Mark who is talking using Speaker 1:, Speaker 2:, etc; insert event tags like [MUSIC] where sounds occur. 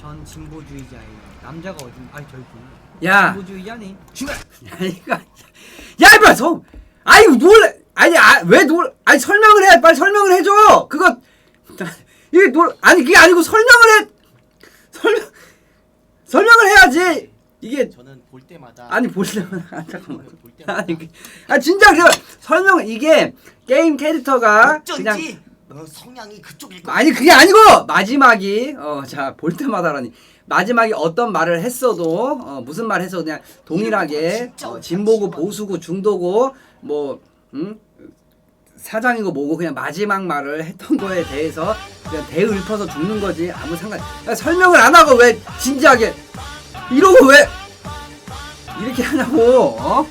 Speaker 1: 전 진보주의자예요. 남자가 어딘? 아니 저기
Speaker 2: 야,
Speaker 1: 진보주의자네. [LAUGHS]
Speaker 2: 아니가, 야, 이봐, 성, 아이 놀래, 아니, 아, 왜 놀, 아니 설명을 해, 빨리 설명을 해줘. 그거 이게 놀, 아니 그게 아니고 설명을 해, 설명, 설명을 해야지. 이게
Speaker 3: 저는 볼 때마다
Speaker 2: 아니 보시면 아 [LAUGHS] 잠깐만.
Speaker 3: 볼 때마다
Speaker 2: 아니, 그- 아 진짜 그 설명 이게 게임 캐릭터가 그냥
Speaker 3: 어쩐지 어, 성향이 그쪽일 거
Speaker 2: 아니 그게 아니고 마지막이 어 자 볼 때마다라니. 마지막에 어떤 말을 했어도 어 무슨 말 했어도 그냥 동일하게 어, 진보고 보수고 중도고 뭐 음? 사장이고 뭐고 그냥 마지막 말을 했던 거에 대해서 그냥 대읊어서 죽는 거지. 아무 상관. 야, 설명을 안 하고 왜 진지하게 이러고 왜 이렇게 하냐고 어?